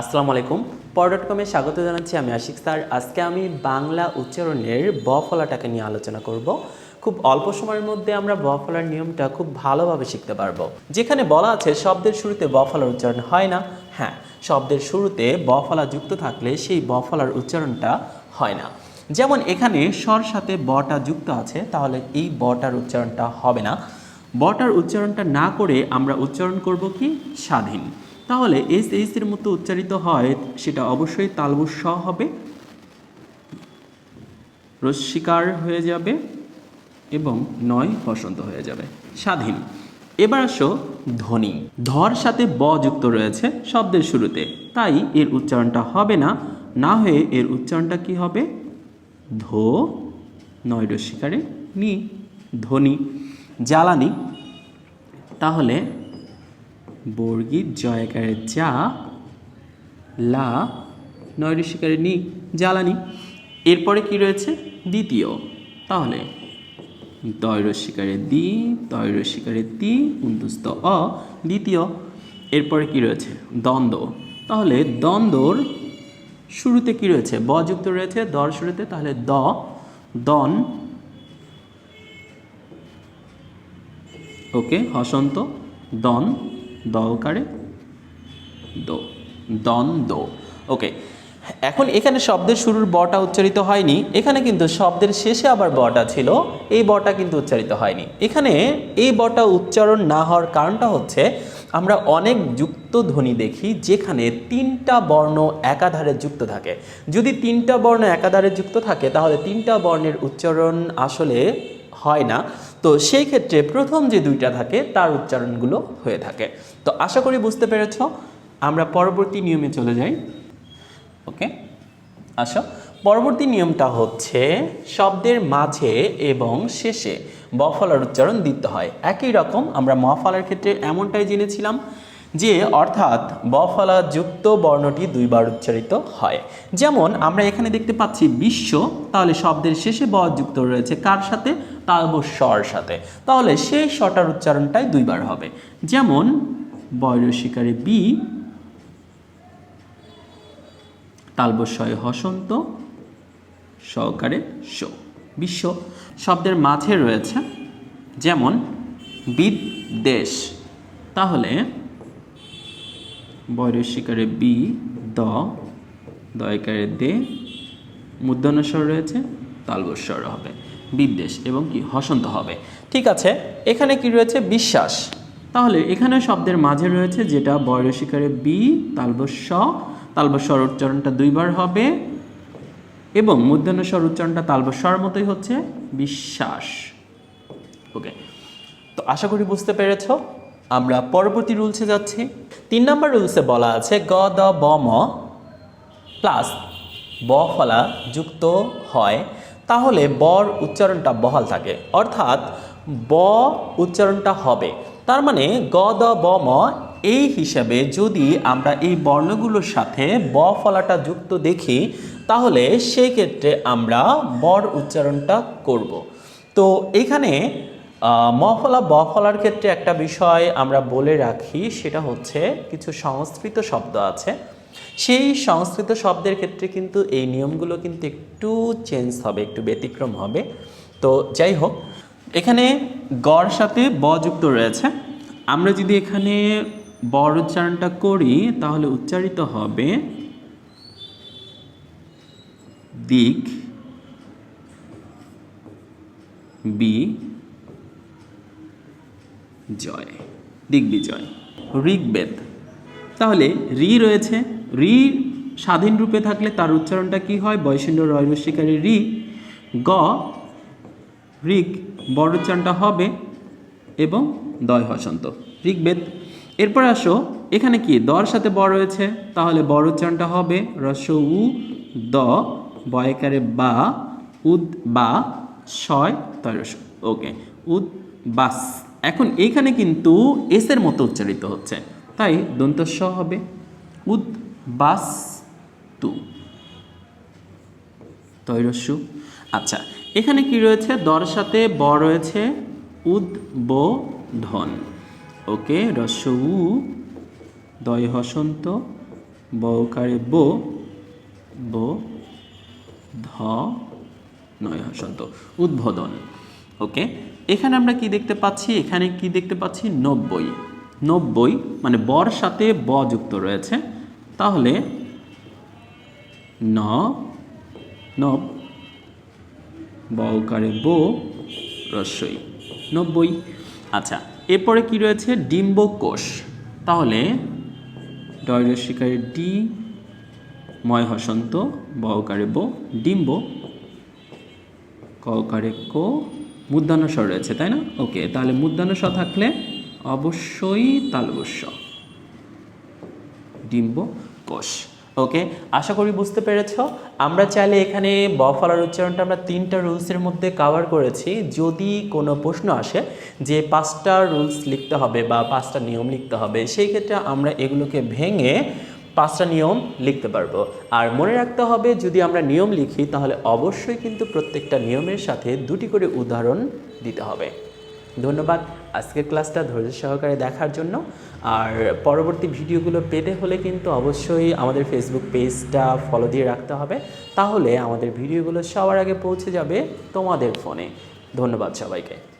আসসালামু আলাইকুম। পর ডট কমে স্বাগত জানাচ্ছি আমি আশিক স্যার। আজকে আমি বাংলা উচ্চারণের ব ফলাটাকে নিয়ে আলোচনা করব। খুব অল্প সময়ের মধ্যে আমরা ব ফলার নিয়মটা খুব ভালোভাবে শিখতে পারব। যেখানে বলা আছে, শব্দের শুরুতে ব ফলার উচ্চারণ হয় না। হ্যাঁ শব্দের শুরুতে ব ফলা যুক্ত থাকলে সেই ব ফলার উচ্চারণটা হয় না। যেমন এখানে স্বর সাথে বটা যুক্ত আছে, তাহলে এই বটার উচ্চারণটা হবে না। বটার উচ্চারণটা না করে আমরা উচ্চারণ করব কি? স্বাধীন। তাহলে এস এইচ এর মতো উচ্চারিত হয়, সেটা অবশ্যই তালবুস স হবে। রস্বীকার হয়ে যাবে এবং নয় বসন্ত হয়ে যাবে। স্বাধীন। এবার আসো ধ্বনি। ধর সাথে ব যুক্ত রয়েছে শব্দের শুরুতে। তাই এর উচ্চারণটা হবে না। না হয়ে এর উচ্চারণটা কি হবে? ধো। নয় রস্বীকারে নি। ধ্বনি। জ্বালানি। তাহলে বর্গীর জয়কারে যা, লা নয় ঋষিকারে নি, জ্বালানি। এরপরে কি রয়েছে? দ্বিতীয়। তাহলে দয় রসিকারে দি তয় রসিকারে তি উন্দুস্ত অ, দ্বিতীয়। এরপরে কি রয়েছে? দ্বন্দ্ব। তাহলে দ্বন্দ্বর শুরুতে কি রয়েছে? ব যুক্ত রয়েছে, দর শুরুতে, তাহলে দ, দন। ওকে, হসন্ত, দন। দকারে দো দন দো ওকে এখন এখানে শব্দের শুরুর বটা উচ্চারিত হয়নি, এখানে কিন্তু শব্দের শেষে আবার বটা ছিল, এই বটা কিন্তু উচ্চারিত হয়নি। এখানে এই বটা উচ্চারণ না হওয়ার কারণটা হচ্ছে, আমরা অনেক যুক্ত ধ্বনি দেখি যেখানে তিনটা বর্ণ একাধারে যুক্ত থাকে। যদি তিনটা বর্ণ একাধারে যুক্ত থাকে, তাহলে তিনটা বর্ণের উচ্চারণ আসলে হয় না। তো সেই ক্ষেত্রে প্রথম যে দুইটা থাকে, তার উচ্চারণগুলো হয়ে থাকে। তো আশা করি বুঝতে পেরেছ। আমরা পরবর্তী নিয়মে চলে যাই। ওকে? আসো। পরবর্তী নিয়মটা হচ্ছে শব্দের মাঝে এবং শেষে বফলার উচ্চারণ দিতে হয়। একই রকম আমরা মফলার ক্ষেত্রে এমনটাই জেনেছিলাম যে, অর্থাৎ বফলা যুক্ত বর্ণটি দুইবার উচ্চারিত হয়। যেমন আমরা এখানে দেখতে পাচ্ছি বিশ্ব, তাহলে শব্দের শেষে ব যুক্ত রয়েছে কার সাথে? তালব স্বর সাথে। তাহলে সেই স্বটার উচ্চারণটাই দুইবার হবে। যেমন বয়রসিকারে বি তালবস্বয় হসন্ত, সহকারে শো বিশ্ব শব্দের মাঝে রয়েছে, যেমন, বিদ্বেষ। তাহলে বৈরস্বীকারে বি, দ, দয়কারে দে মুদ্রণস্বর রয়েছে তালবস্বর হবে। বিদ্বেষ এবং কি হসন্ত হবে। ঠিক আছে, এখানে কি রয়েছে? বিশ্বাস। তাহলে এখানে শব্দের মাঝে রয়েছে যেটা বয়রসিকারে বি তালবস্ব তালবস্বর উচ্চারণটা দুইবার হবে এবং মধ্যাহ্নস্বর উচ্চারণটা তালবস্বর মতোই হচ্ছে বিশ্বাস। ওকে, তো আশা করি বুঝতে পেরেছ। আমরা পরবর্তী রুলসে যাচ্ছি। তিন নম্বর রুলসে বলা আছে, গ, দ, ব, ম, প্লাস ব ফলা যুক্ত হয়। তাহলে বর উচ্চারণটা বহাল থাকে। অর্থাৎ ব উচ্চারণটা হবে। তার মানে গ, দ, ব, ম এই হিসাবে যদি আমরা এই বর্ণগুলোর সাথে ব ফলাটা যুক্ত দেখি, তাহলে সেই ক্ষেত্রে আমরা বর উচ্চারণটা করব। তো এখানে মফলা বফলার ক্ষেত্রে একটা বিষয় আমরা বলে রাখি, সেটা হচ্ছে কিছু সংস্কৃত শব্দ আছে। সেই সংস্কৃত শব্দের ক্ষেত্রে কিন্তু এই নিয়মগুলো কিন্তু একটু চেঞ্জ হবে, একটু ব্যতিক্রম হবে। তো যাই হোক, এখানে গড় সাথে ব যুক্ত রয়েছে। আমরা যদি এখানে বর উচ্চারণটা করি, তাহলে উচ্চারিত হবে দিক, বি, জয় দিগ্বিজয় ঋগ্বেদ। তাহলে রি রয়েছে রি স্বাধীন রূপে থাকলে তার উচ্চারণটা কি হয়? বৈশিণ্য রয় রস্বীকারী রি। গ ঋগ বড় উচ্চারণটা হবে এবং দয় হসন্ত ঋগ্বেদ এরপর আসো, এখানে কি? দর সাথে ব রয়েছে, তাহলে বড় উচ্চারণটা হবে রস উ দ, বয়কারে বা, উদ, বা ছয় তয়রস ওকে, উদ, বাস। এখন এইখানে কিন্তু এসের মতো উচ্চারিত হচ্ছে, তাই দন্তস্ব হবে। উদ বাস তু। তৈরস্যু আচ্ছা এখানে কি রয়েছে? দর সাথে ব রয়েছে। উদ্বোধন ওকে, রস্য, উ, দয়, হসন্ত। বকারে বো বো, ধ, নয়, হসন্ত। উদ্বোধন। ওকে, এখানে আমরা কি দেখতে পাচ্ছি? এখানে কি দেখতে পাচ্ছি? নব্বই। নব্বই মানে বর সাথে ব যুক্ত রয়েছে। তাহলে ন নব বকারে বো রস্যই, নব্বই। আচ্ছা এরপরে কি রয়েছে? ডিম্বকোষ। তাহলে ডয়রসিকারে ডি ময় হসন্ত বকারে বো, ডিম্ব, ককারে কো, মুদ্রানস্বর রয়েছে, তাই না? ওকে, তাহলে মুদ্রানস্বর থাকলে অবশ্যই তালবস্য ডিম্ব কোষ ওকে আশা করি বুঝতে পেরেছ। আমরা চাইলে এখানে ব ফলার উচ্চারণটা আমরা তিনটা রুলসের মধ্যে কভার করেছি। যদি কোনো প্রশ্ন আসে যে পাঁচটা রুলস লিখতে হবে বা পাঁচটা নিয়ম লিখতে হবে, সেই ক্ষেত্রে আমরা এগুলোকে ভেঙে পাঁচটা নিয়ম লিখতে পারব। আর মনে রাখতে হবে, যদি আমরা নিয়ম লিখি, তাহলে অবশ্যই কিন্তু প্রত্যেকটা নিয়মের সাথে দুটি করে উদাহরণ দিতে হবে। ধন্যবাদ। আজকের ক্লাসটা ধৈর্য সহকারে দেখার জন্য। আর পরবর্তী ভিডিওগুলো পেতে হলে কিন্তু অবশ্যই আমাদের ফেসবুক পেজটা ফলো দিয়ে রাখতে হবে। তাহলে আমাদের ভিডিওগুলো সবার আগে পৌঁছে যাবে তোমাদের ফোনে ধন্যবাদ সবাইকে।